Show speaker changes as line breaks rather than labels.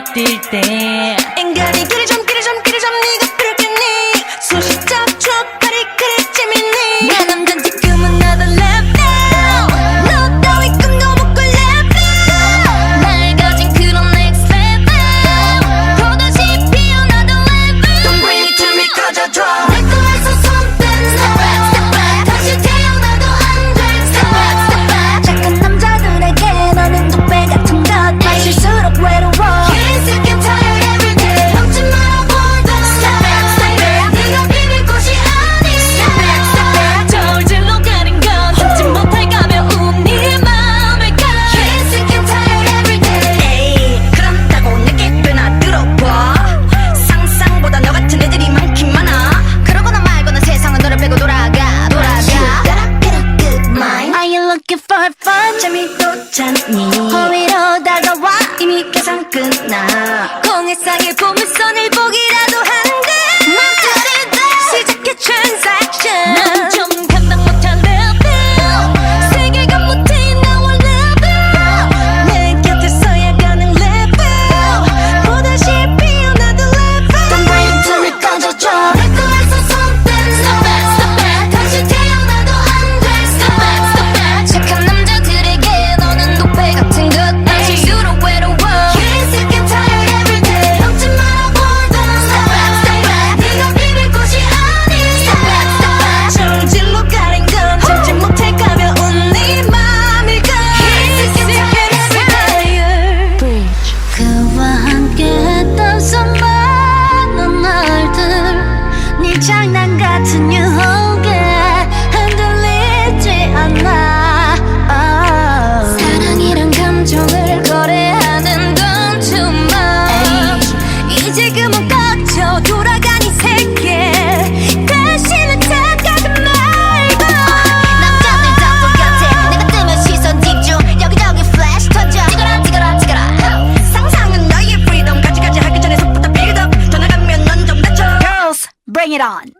மாத்திட்டேன். எங்கடி
귀찮니? 허위로 다가와.
이미 계산
끝나.
공해상의 보물선을 보기라도 한데 맘들이다 시작해 트랜사
it on.